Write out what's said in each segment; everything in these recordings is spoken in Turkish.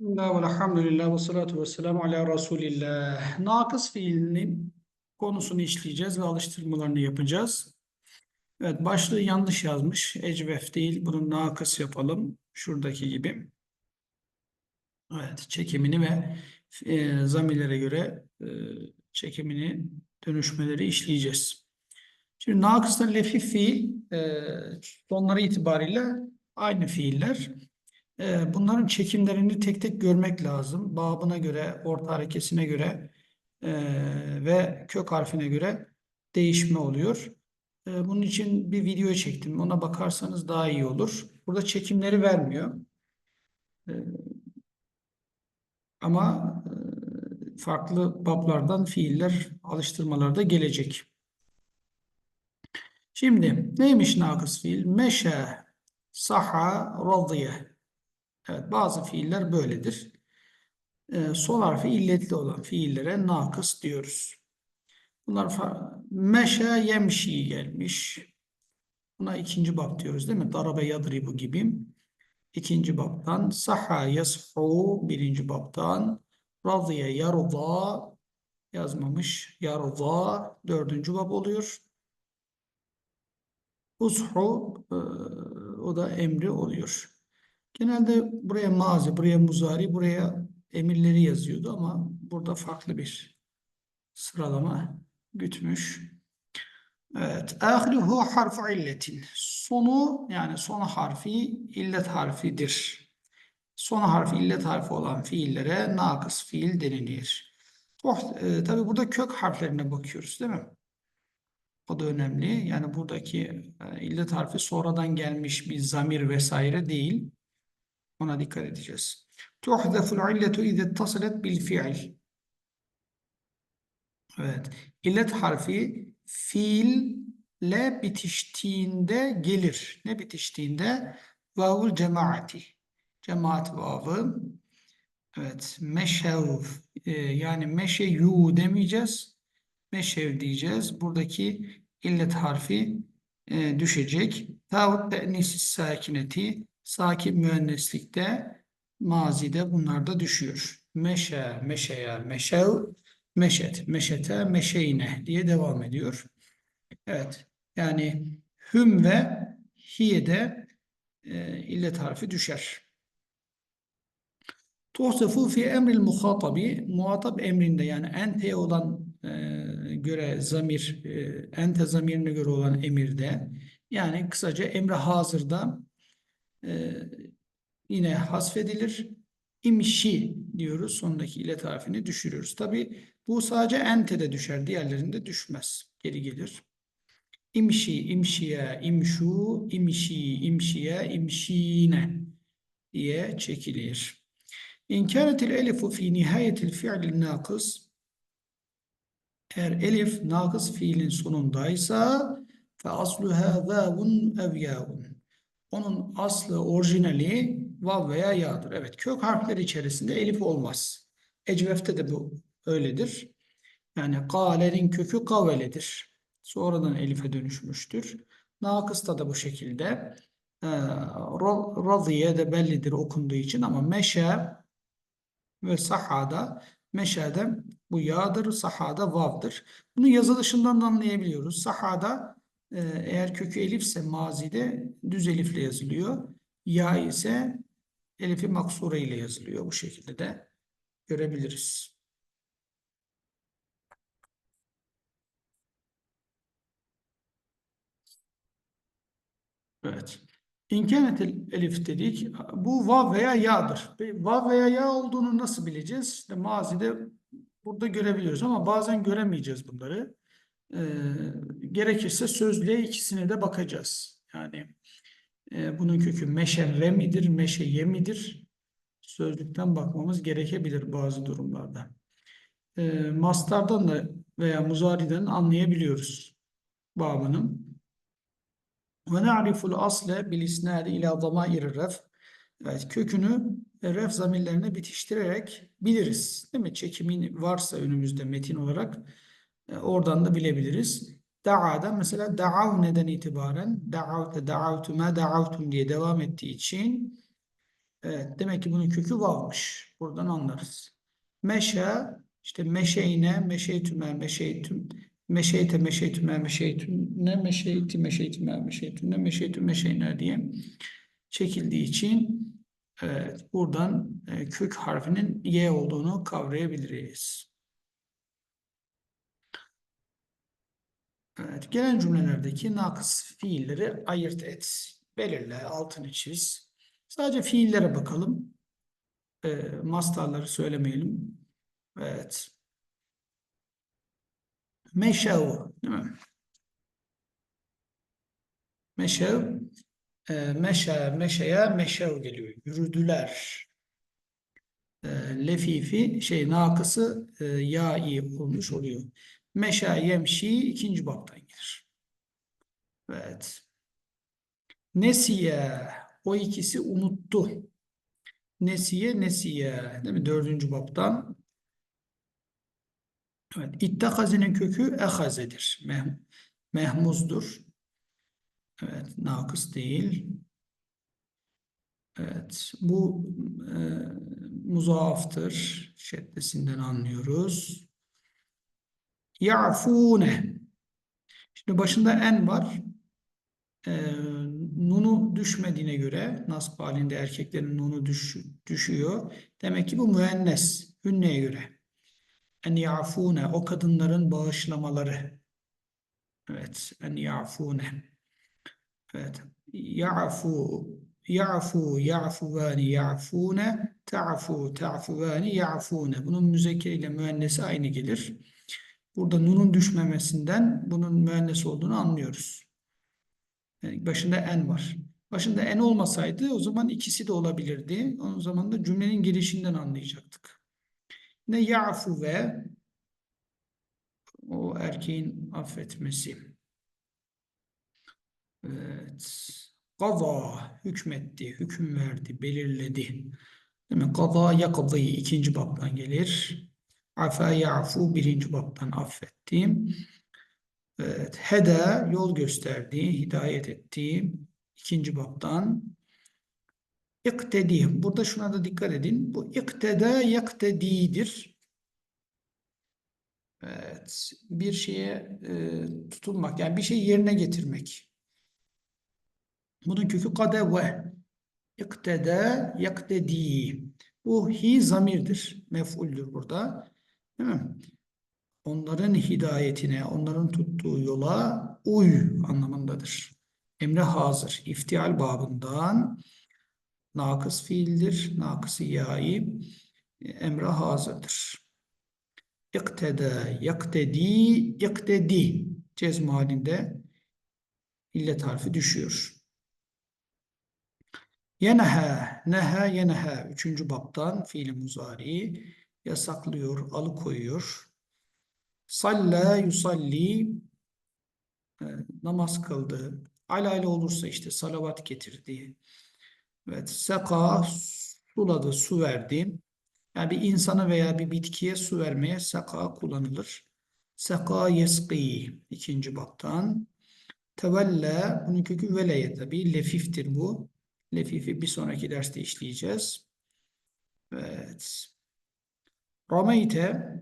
Bismillah ve elhamdülillah ve salatu ve selamu ala Resulillah. Nakıs fiilinin konusunu işleyeceğiz ve alıştırmalarını yapacağız. Evet başlığı yanlış yazmış. Ecvef değil. Bunu nakıs yapalım. Şuradaki gibi. Evet çekimini ve e, zamirlere göre e, çekimini dönüşmeleri işleyeceğiz. Şimdi nakısla lefif fiil e, sonları itibariyle aynı fiiller. Ee, Bunların çekimlerini tek tek görmek lazım. Babına göre, orta harekesine göre e, ve kök harfine göre değişme oluyor. E, Bunun için bir video çektim. Ona bakarsanız daha iyi olur. Burada çekimleri vermiyor. E, Ama e, farklı bablardan fiiller, alıştırmalarda gelecek. Şimdi neymiş nakıs fiil? Meşe, saha, radiye. Evet, bazı fiiller böyledir. Ee, sol harfi illetli olan fiillere nakıs diyoruz. Bunlar meşe yemşi gelmiş. Buna ikinci bab diyoruz değil mi? Darabe yadribu gibi. İkinci babtan. Saha yashu birinci babtan. Radiye yarda yazmamış. Yarda dördüncü bab oluyor. Ushu e, o da emri oluyor. Genelde buraya mazi, buraya muzari, buraya emirleri yazıyordu ama burada farklı bir sıralama gütmüş. Evet. Ahiruhu harfu illetin. Sonu yani son harfi illet harfidir. Son harfi illet harfi olan fiillere nakıs fiil denilir. Oh, e, tabii burada kök harflerine bakıyoruz değil mi? O da önemli. Yani buradaki e, illet harfi sonradan gelmiş bir zamir vesaire değil. Ona dikkat edeceğiz. Tuhdeful illetu ize ittasalet bil. Evet. İllet harfi fiille bitiştiğinde gelir. Ne bitiştiğinde? Vavul cemaati. Cemaat vavı. Evet. Meşev. e, yani meşeyu demeyeceğiz. Meşev diyeceğiz. Buradaki illet harfi e, düşecek. Tavut te'nisi sakineti. Sakin müenneslikte mazide bunlar da düşüyor. Meşe, meşeya, meşev, meşet, meşete, meşeyne diye devam ediyor. Evet. Yani hüm ve hiye'de e, illet harfi düşer. Tuhsefu fi emril muhatabi muhatap emrinde yani enteye olan e, göre zamir e, ente zamirine göre olan emirde yani kısaca emre hazırda e, yine hasfedilir. İmişi diyoruz. Sondaki illet harfini düşürüyoruz. Tabi bu sadece ente'de düşer. Diğerlerinde düşmez. Geri gelir. İmşi, imşiye, imşu, imşi, imşiye, imşine diye çekilir. İn kânetil elifu fi nihayetil fi'lin nakıs eğer elif nakıs fiilin sonundaysa fe asluha vâvun ev yâvun onun aslı, orijinali vav veya ya'dır. Evet, kök harfler içerisinde elif olmaz. Ecvef'te de bu öyledir. Yani kâlenin kökü kaveledir. Sonradan elife dönüşmüştür. Nakısta da bu şekilde. Ee, Raziye de bellidir okunduğu için ama meşe ve sahada meşede bu ya'dır, sahada vav'dır. Bunu yazılışından da anlayabiliyoruz. Sahada eğer kökü elifse mazide düz elifle yazılıyor. Ya ise elifi maksure ile yazılıyor. Bu şekilde de görebiliriz. Evet. İnkenetil elif dedik. Bu vav veya ya'dır. Vav veya ya olduğunu nasıl bileceğiz? İşte mazide burada görebiliyoruz ama bazen göremeyeceğiz bunları. E, gerekirse sözlüğe ikisine de bakacağız. Yani e, bunun kökü meşerre midir, meşeye midir? Sözlükten bakmamız gerekebilir bazı durumlarda. E, mastardan da veya muzariden anlayabiliyoruz babının. Ve na'riful asle bil isnadi ila damair ref. Evet, kökünü ref zamirlerine bitiştirerek biliriz. Değil mi? Çekimin varsa önümüzde metin olarak e, oradan da bilebiliriz. Da'a'da mesela da'av neden itibaren da'avte da'avtu ma da'avtum diye devam ettiği için Evet, demek ki bunun kökü vavmış. Buradan anlarız. Meşe, işte meşeyne, meşeytüme, meşeytüm, meşeyte, meşeytüme, meşeytüne, meşeyti, meşeytüme, meşeytüne, meşeytüm, meşeyne diye çekildiği için evet, buradan e, kök harfinin Y olduğunu kavrayabiliriz. Evet, gelen cümlelerdeki nakıs fiilleri ayırt et. Belirle, altını çiz. Sadece fiillere bakalım. E, mastarları söylemeyelim. Evet. Meşev, değil mi? Meşev, e, meşe, meşeye, meşev geliyor. Yürüdüler. E, lefifi, şey, nakısı e, ya-i olmuş oluyor. Meşe, yemşi ikinci baptan gelir. Evet. Nesiye, o ikisi unuttu. Nesiye, nesiye, değil mi? Dördüncü baptan. Evet, ittakazinin kökü ehazedir. Meh, mehmuzdur. Evet, nakıs değil. Evet, bu e, muzaaftır. Şeddesinden anlıyoruz. Ya'fune. Şimdi başında en var. E, nunu düşmediğine göre nasb halinde erkeklerin nunu düş, düşüyor. Demek ki bu müennes. Hünneye göre. En ya'fune. O kadınların bağışlamaları. Evet. En ya'fune. Evet. Ya'fu ya'fu ya'fuvani ya'fune ta'fu ta'fuvani ya'fune. Bunun müzekkeri ile müennesi aynı gelir. Burada nunun düşmemesinden bunun müennes olduğunu anlıyoruz. Yani başında en var. Başında en olmasaydı o zaman ikisi de olabilirdi. O zaman da cümlenin girişinden anlayacaktık. Ne ya'fu ve o erkeğin affetmesi. Evet. Kaza hükmetti, hüküm verdi, belirledi. Değil mi? Kaza yakadıyı ikinci baptan gelir. Afa ya'fu birinci baptan affetti. Evet. Heda yol gösterdi, hidayet etti. ikinci baptan. İktedi. Burada şuna da dikkat edin. Bu ikteda yaktedidir. Evet. Bir şeye e, tutulmak. Yani bir şeyi yerine getirmek. Bunun kökü kadeve. İktede yaktedi. Bu hi zamirdir. Mef'uldür burada. Değil mi? Onların hidayetine, onların tuttuğu yola uy anlamındadır. Emre hazır. İftial babından nakıs fiildir. Nakıs-ı yai emre hazırdır. İktede, yaktedi, iktedi cezm halinde illet harfi düşüyor. Yeneha, neha, yeneha. Üçüncü baptan fiili muzari yasaklıyor, alıkoyuyor. Salla, yusalli e, namaz kıldı. Alaylı olursa işte salavat getirdi. Evet, seka suladı, su verdi. Yani bir insana veya bir bitkiye su vermeye seka kullanılır. Seka yeski ikinci baptan. Tevelle bunun kökü veleye tabi lefiftir bu. Lefifi bir sonraki derste işleyeceğiz. Evet. Romeyte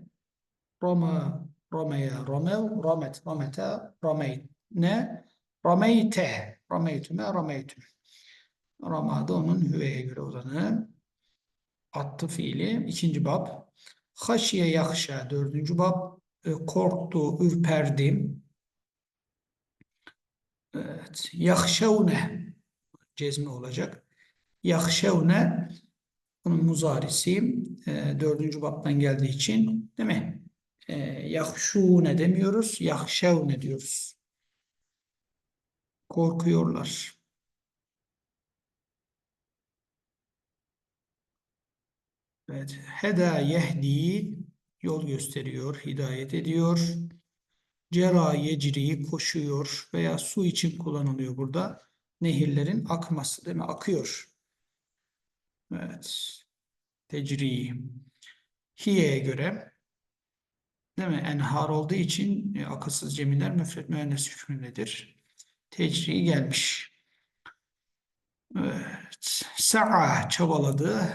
Roma Romaya Romev Romet Romete Romeyt ne? Romeyte Romeytüme Romeytüm Roma'da onun hüveye göre olanı attı fiili. ikinci bab. Haşiye yakşa dördüncü bab. E, korktu, ürperdi. Evet. Yakşevne cezmi olacak. Yakşevne bunun muzarisi e, dördüncü baptan geldiği için değil mi? E, yakşune demiyoruz. Yakşevne diyoruz. Korkuyorlar. Evet. Heda yehdi yol gösteriyor, hidayet ediyor. Cera yecri koşuyor veya su için kullanılıyor burada nehirlerin akması değil mi? Akıyor. Evet. Tecri. Hiye'ye göre değil mi? Enhar olduğu için e, akılsız cemiller müfret müennes hükmündedir. Tecri gelmiş. Evet. Sa'a çabaladı.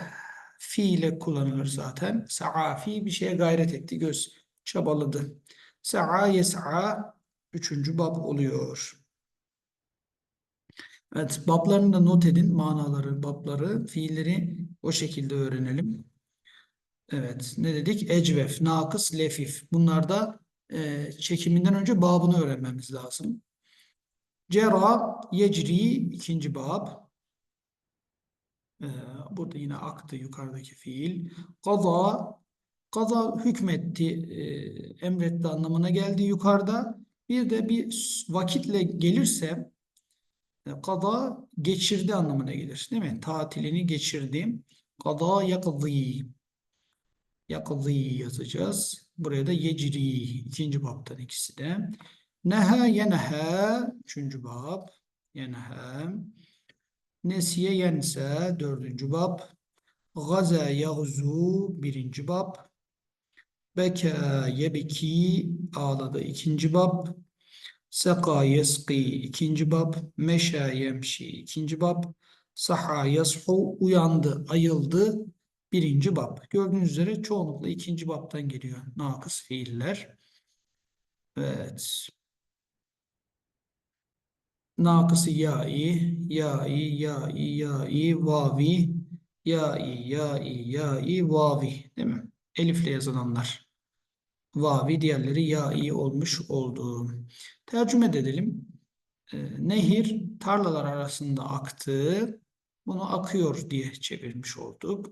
Fiile kullanılır zaten. Sa'a fi bir şeye gayret etti. Göz çabaladı. Sa'a yes'a üçüncü bab oluyor. Evet, bablarını da not edin. Manaları, babları, fiilleri o şekilde öğrenelim. Evet, ne dedik? Ecvef, nakıs, lefif. Bunlarda e, çekiminden önce babını öğrenmemiz lazım. Cera, yecri, ikinci bab. Ee, burada yine aktı yukarıdaki fiil. Kaza, kaza hükmetti, e, emretti anlamına geldi yukarıda. Bir de bir vakitle gelirse kaza geçirdi anlamına gelir. Değil mi? Tatilini geçirdi. Kaza yakzı. Yakzı yazacağız. Buraya da yecri. ikinci babtan ikisi de. Neha yeneha. Üçüncü bab. Yeneha. Nesiye yense. Dördüncü bab. Gaza yagzu. Birinci bab. Beka yebeki. Ağladı. ikinci bab. Seka yeski. ikinci bab. Meşa yemşi. ikinci bab. Saha yashu. Uyandı. Ayıldı. Birinci bab. Gördüğünüz üzere çoğunlukla ikinci babtan geliyor. Nakıs fiiller. Evet. Nakısı ya'i, ya'i, ya'i, ya'i, vavi, ya'i, ya'i, ya'i, vavi. Değil mi? Elifle yazılanlar. Vavi, diğerleri ya'i olmuş oldu. Tercüme edelim. Ee, nehir tarlalar arasında aktı. Bunu akıyor diye çevirmiş olduk.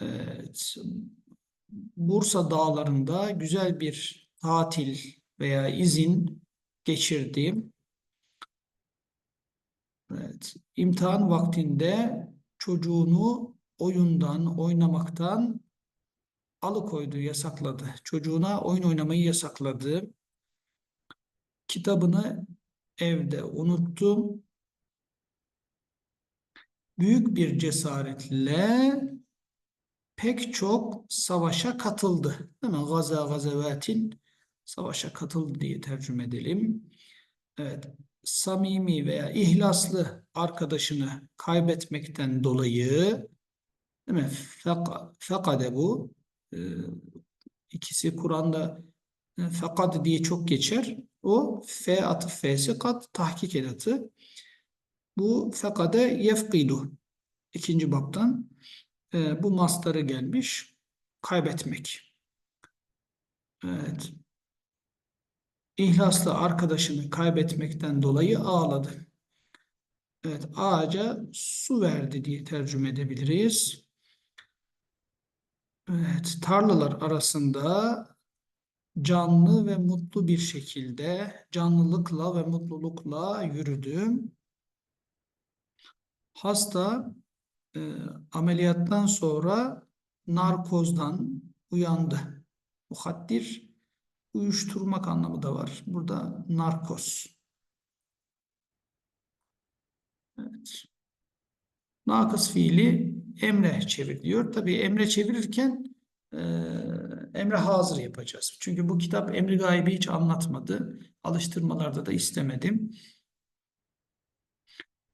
Evet. Bursa dağlarında güzel bir tatil veya izin geçirdim. Evet. İmtihan vaktinde çocuğunu oyundan, oynamaktan alıkoydu, yasakladı. Çocuğuna oyun oynamayı yasakladı. Kitabını evde unuttu. Büyük bir cesaretle pek çok savaşa katıldı. Değil mi? Gaza gazevatin savaşa katıldı diye tercüme edelim. Evet. Samimi veya ihlaslı arkadaşını kaybetmekten dolayı değil mi? Fekade bu. Ee, ikisi Kur'an'da fekad diye çok geçer. O fe atıf f'si kat tahkik edatı. Bu fekade yefkidu. İkinci baptan e, bu mastarı gelmiş. Kaybetmek. Evet. İhlaslı arkadaşını kaybetmekten dolayı ağladı. Evet, ağaca su verdi diye tercüme edebiliriz. Evet, tarlalar arasında canlı ve mutlu bir şekilde canlılıkla ve mutlulukla yürüdüm. Hasta e, ameliyattan sonra narkozdan uyandı. Muhaddir uyuşturmak anlamı da var. Burada narkoz. Evet. Nakıs fiili emre çeviriyor. Tabii emre çevirirken e, emre hazır yapacağız. Çünkü bu kitap emri gaybi hiç anlatmadı. Alıştırmalarda da istemedim.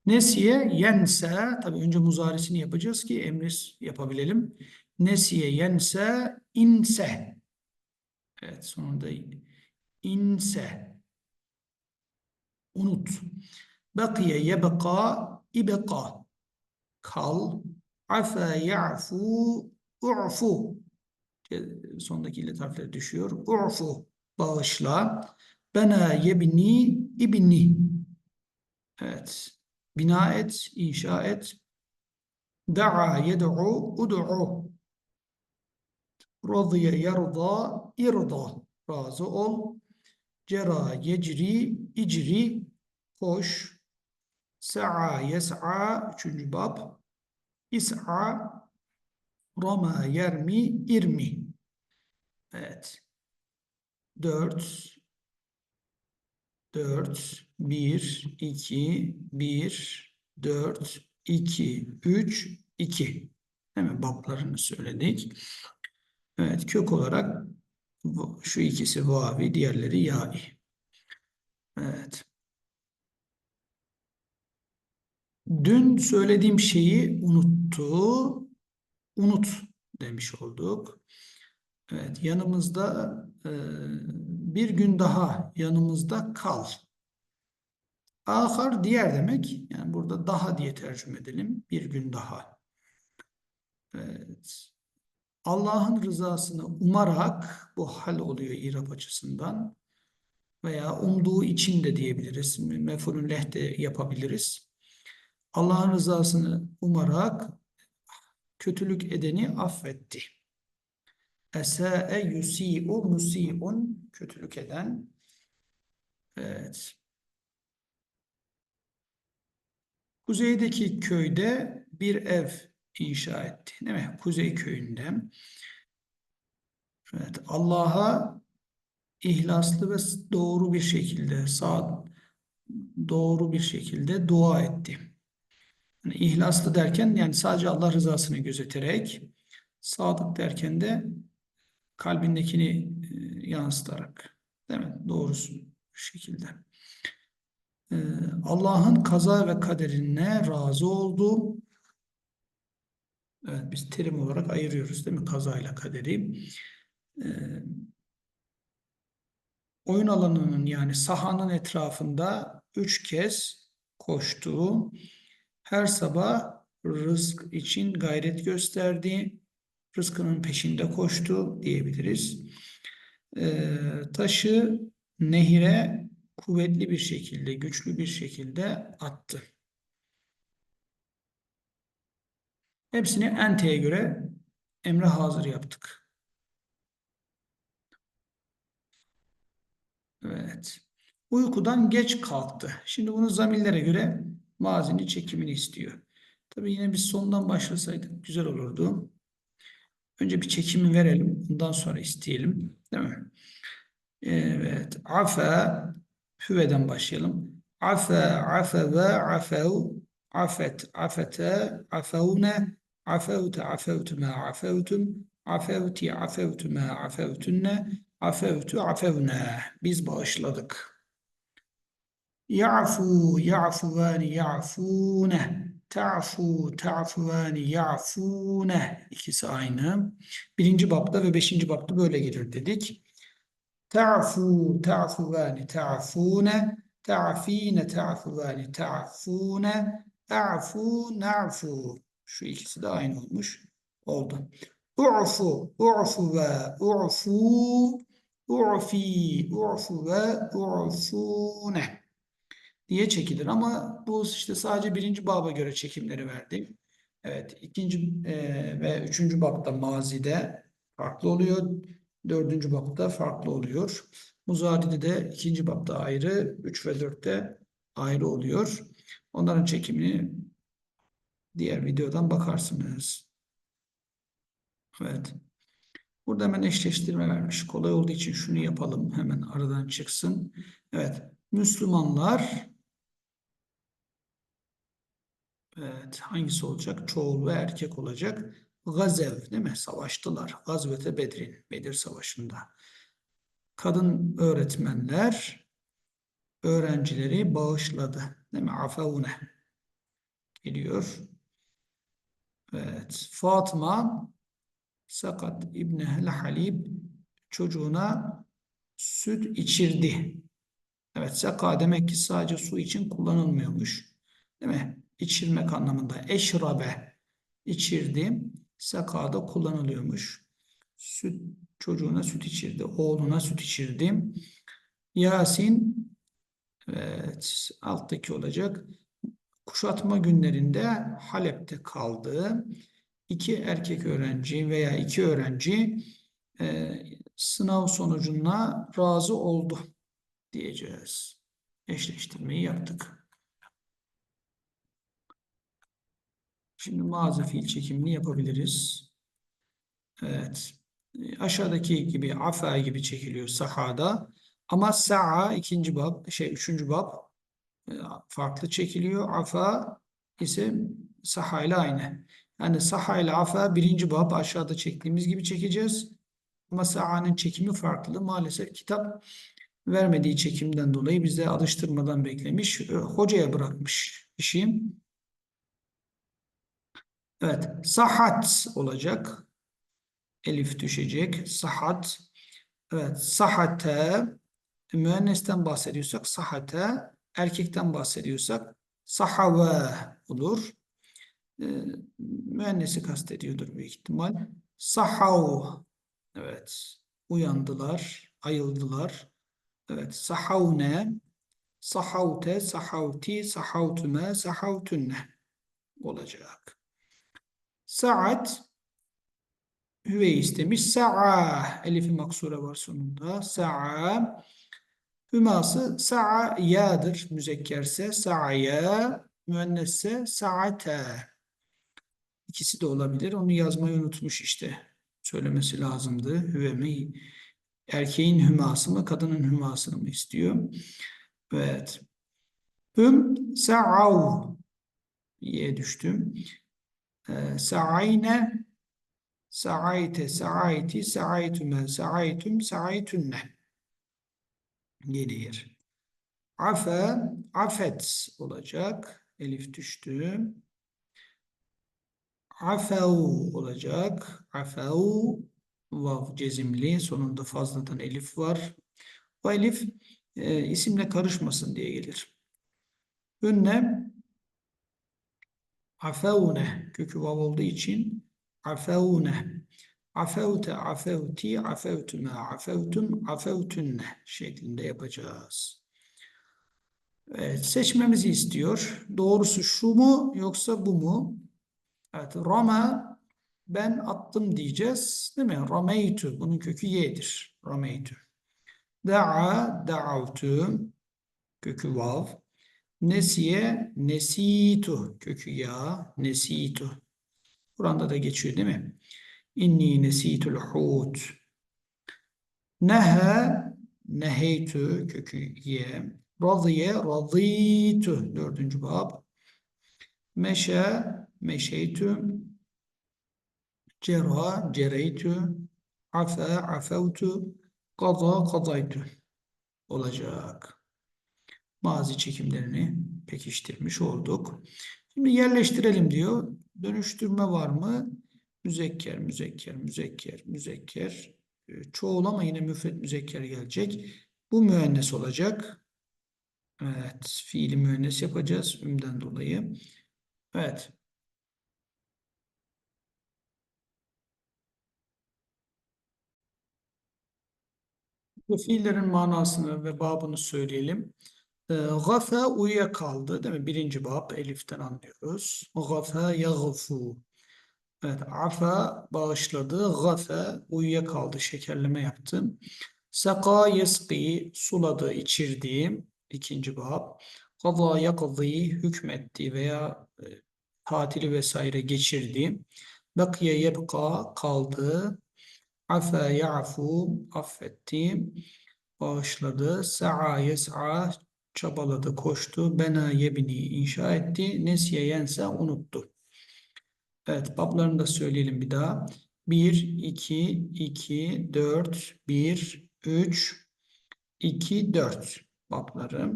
Nesiye yense, tabii önce muzarisini yapacağız ki emris yapabilelim. Nesiye yense inse. Evet sonunda inse. Unut. Bakiye yebeka ibeka. Kal. Afa ya'fu u'fu. Sondaki illet harfleri düşüyor. U'fu. Bağışla. Bena yebni ibni. Evet. Bina et, inşa et. Da'a yed'u ud'u. Radiye yarda irda. Razı ol. Cera yecri icri. Koş. Sa'a yes'a. Üçüncü bab. İs'a. Rama yermi irmi. Evet. Dört. Dört. Bir. iki, Bir. Dört. iki, Üç. iki. Hemen bablarını söyledik. Evet, kök olarak şu ikisi vavi, diğerleri yai. Evet. Dün söylediğim şeyi unuttu. Unut demiş olduk. Evet, yanımızda e, bir gün daha yanımızda kal. Ahar diğer demek. Yani burada daha diye tercüme edelim. Bir gün daha. Evet. Allah'ın rızasını umarak bu hal oluyor İrab açısından veya umduğu için de diyebiliriz. Mef'ulün leh de yapabiliriz. Allah'ın rızasını umarak kötülük edeni affetti. Esa'e yusi'u musi'un kötülük eden. Evet. Kuzeydeki köyde bir ev inşa etti. Değil mi? Kuzey köyünde. Evet. Allah'a ihlaslı ve doğru bir şekilde, sağ doğru bir şekilde dua etti. Yani ihlaslı derken yani sadece Allah rızasını gözeterek, sadık derken de kalbindekini e, yansıtarak, değil mi? Doğrusu bir şekilde. E, Allah'ın kaza ve kaderine razı oldu. Evet, biz terim olarak ayırıyoruz değil mi? Kaza ile kaderi. E, oyun alanının yani sahanın etrafında üç kez koştu. Her sabah rızk için gayret gösterdi. Rızkının peşinde koştu diyebiliriz. Ee, taşı nehire kuvvetli bir şekilde, güçlü bir şekilde attı. Hepsini enteye göre emre hazır yaptık. Evet. Uykudan geç kalktı. Şimdi bunu zamirlere göre mazinin çekimini istiyor. Tabii yine biz sondan başlasaydık güzel olurdu. Önce bir çekimi verelim. Ondan sonra isteyelim. Değil mi? Evet. Afe hüveden başlayalım. Afe, afe ve afev afet, afete, afevne afevte, afevtu ma afevtum afevti, afevtu ma afevtunne afevtu, afevne biz bağışladık. Ya'fu, ya'fuvani, ya'fune ta'fu, ta'fuvani, ya'fune ikisi aynı. Birinci bapta ve beşinci bapta böyle gelir dedik. Ta'fu, ta'fuvani, ta'fune ta'fine, ta'fuvani, ta'fune a'fu, na'fu şu ikisi de aynı olmuş. Oldu. U'fu, u'fu ve u'fu, u'fi, u'fu ve u'fune diye çekilir. Ama bu işte sadece birinci baba göre çekimleri verdi. Evet, ikinci e, ve üçüncü babda mazide farklı oluyor. Dördüncü babda farklı oluyor. Muzadide de ikinci babda ayrı, üç ve dörtte ayrı oluyor. Onların çekimini diğer videodan bakarsınız. Evet. Burada hemen eşleştirme vermiş. Kolay olduğu için şunu yapalım. Hemen aradan çıksın. Evet. Müslümanlar Evet, hangisi olacak? Çoğul ve erkek olacak. Gazev değil mi? Savaştılar. Gazvete Bedrin, Bedir Savaşı'nda. Kadın öğretmenler öğrencileri bağışladı. Değil mi? Afavune geliyor. Evet. Fatıma Sakat İbni Halib çocuğuna süt içirdi. Evet, saka demek ki sadece su için kullanılmıyormuş. Değil mi? İçirmek anlamında. Eşrabe içirdi. Sakada kullanılıyormuş. Süt çocuğuna süt içirdi. Oğluna süt içirdi. Yasin evet alttaki olacak. Kuşatma günlerinde Halep'te kaldı. İki erkek öğrenci veya iki öğrenci e, sınav sonucuna razı oldu diyeceğiz. Eşleştirmeyi yaptık. Şimdi mağaza fiil çekimini yapabiliriz. Evet. Aşağıdaki gibi afa gibi çekiliyor sahada. Ama sa'a ikinci bab, şey üçüncü bab e, farklı çekiliyor. Afa ise saha ile aynı. Yani saha ile afa birinci bab aşağıda çektiğimiz gibi çekeceğiz. Ama sa'anın çekimi farklı. Maalesef kitap vermediği çekimden dolayı bize alıştırmadan beklemiş. E, hocaya bırakmış işi. Evet. Sahat olacak. Elif düşecek. Sahat. Evet. Sahate. Müennesten bahsediyorsak sahate. Erkekten bahsediyorsak sahave olur. Müennesi kastediyordur büyük ihtimal. Sahav. Evet. Uyandılar. Ayıldılar. Evet. Sahavne. Sahavte. Sahavti. Sahavtüme. Sahavtünne olacak. Saat hüve istemiş. Sa'a elifi maksura var sonunda. Sa'a hüması sa'a ya'dır müzekkerse. Sa'ya müennesse sa'ate. İkisi de olabilir. Onu yazmayı unutmuş işte. Söylemesi lazımdı. Hüve mi? Erkeğin hüması mı, kadının hümasını mı istiyor? Evet. Hüm sa'av. Y'ye düştüm. Ee, sa'ayne sa'ayte, sa'ayti, sa'aytüme, sa'aytüm, sa'aytünne gelir. Afe, afet olacak. Elif düştü. Afev olacak. Afev vav cezimli. Sonunda fazladan elif var. Bu elif e, isimle karışmasın diye gelir. Ünne afevne kökü vav olduğu için afevne afevte afevti afevtüme afevtüm afevtünne şeklinde yapacağız. Evet, seçmemizi istiyor. Doğrusu şu mu yoksa bu mu? Evet, Roma ben attım diyeceğiz. Değil mi? Rameytu. Bunun kökü y'dir. Rameytu. Da'a da'avtu. Kökü vav. Nesiye nesitu. Kökü ya. Nesitu. Kur'an'da da geçiyor değil mi? İnni nesitul hut. Nehe neheytu. Kökü ye. Radiye raditu. Dördüncü bab. Meşe meşeytü. Cera cereytü. Afe afevtu. Kaza kazaytü. Olacak. Mazi çekimlerini pekiştirmiş olduk. Şimdi yerleştirelim diyor. Dönüştürme var mı? Müzekker, müzekker, müzekker, müzekker. Ee, Çoğul ama yine müfret müzekker gelecek. Bu müennes olacak. Evet, fiili müennes yapacağız ümden dolayı. Evet. Bu fiillerin manasını ve babını söyleyelim. E, gafe uyuyakaldı değil mi? Birinci bab eliften anlıyoruz. Gafe yagfu. Evet, afa bağışladı. Gafe uyuyakaldı, şekerleme yaptı. Saka yesqi suladı, içirdi. İkinci bab. Kaza yakzı hükmetti veya e, tatili vesaire geçirdi. Bakiye yebka kaldı. Afa ya'fu affetti. Bağışladı. Sa'a yes'a çabaladı, koştu. Bena yebni inşa etti. Nesiye yense unuttu. Evet, bablarını da söyleyelim bir daha. 1, 2, 2, 4, 1, 3, 2, 4 babları.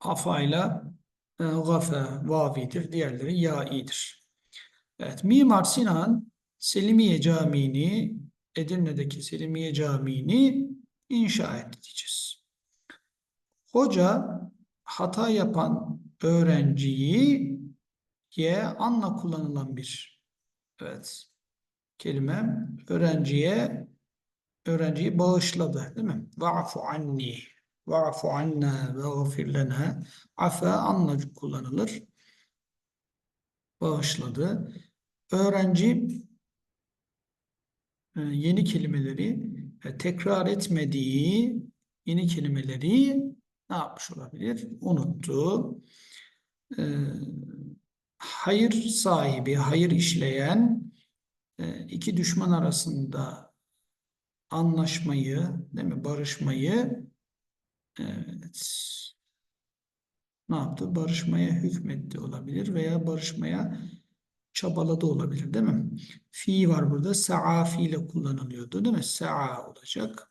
Afayla e, gafe, vavidir. Diğerleri ya'idir. Evet, Mimar Sinan Selimiye Camii'ni Edirne'deki Selimiye Camii'ni inşa etti diyeceğiz. Hoca hata yapan öğrenciyi ye anla kullanılan bir evet kelime öğrenciye öğrenciyi bağışladı değil mi? Va'fu anni va'fu anna ve gafir lena afe anla kullanılır. Bağışladı. Öğrenci e, yeni kelimeleri e, tekrar etmediği yeni kelimeleri ne yapmış olabilir? Unuttu. Ee, hayır sahibi, hayır işleyen e, iki düşman arasında anlaşmayı, değil mi? Barışmayı evet, ne yaptı? Barışmaya hükmetti olabilir veya barışmaya çabaladı olabilir değil mi? Fi var burada. Sa'a fiile kullanılıyordu değil mi? Sa'a olacak.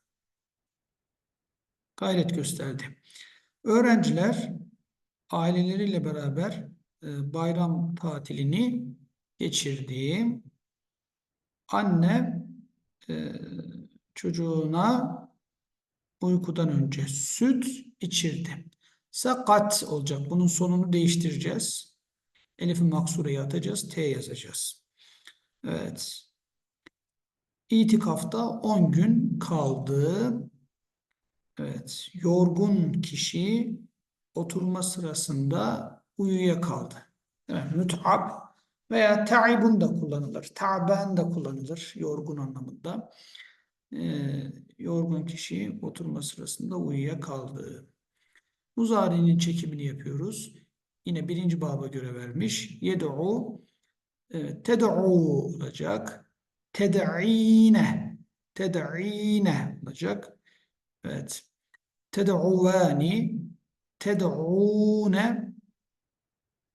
Gayret gösterdi. Öğrenciler aileleriyle beraber e, bayram tatilini geçirdi. Anne e, çocuğuna uykudan önce süt içirdi. Sakat olacak. Bunun sonunu değiştireceğiz. Elif-i maksureyi atacağız. T yazacağız. Evet. İtikafta 10 gün kaldı. Evet. Yorgun kişi oturma sırasında uyuyakaldı. Evet. Müt'ab veya ta'ibun da kullanılır. Ta'ben da kullanılır. Yorgun anlamında. Ee, yorgun kişi oturma sırasında uyuyakaldı. Muzari'nin çekimini yapıyoruz. Yine birinci baba göre vermiş. Yed'u evet, ted'u olacak. Ted'ine ted'ine olacak. Evet. Ted'uvani ted'une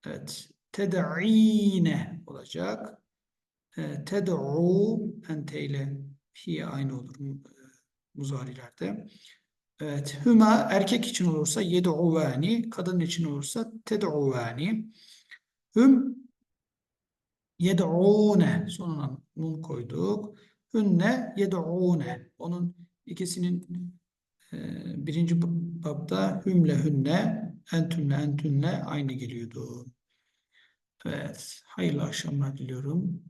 evet. Ted'ine olacak. E, ted'u ente ile fi aynı olur e, muzarilerde. Evet. Hüma erkek için olursa yed'uvani, kadın için olursa ted'uvani. Hüm yed'une sonuna nun koyduk. Hünne yed'une. Onun ikisinin birinci babda hümle hünne, entümle entünle aynı geliyordu. Evet. Hayırlı akşamlar diliyorum.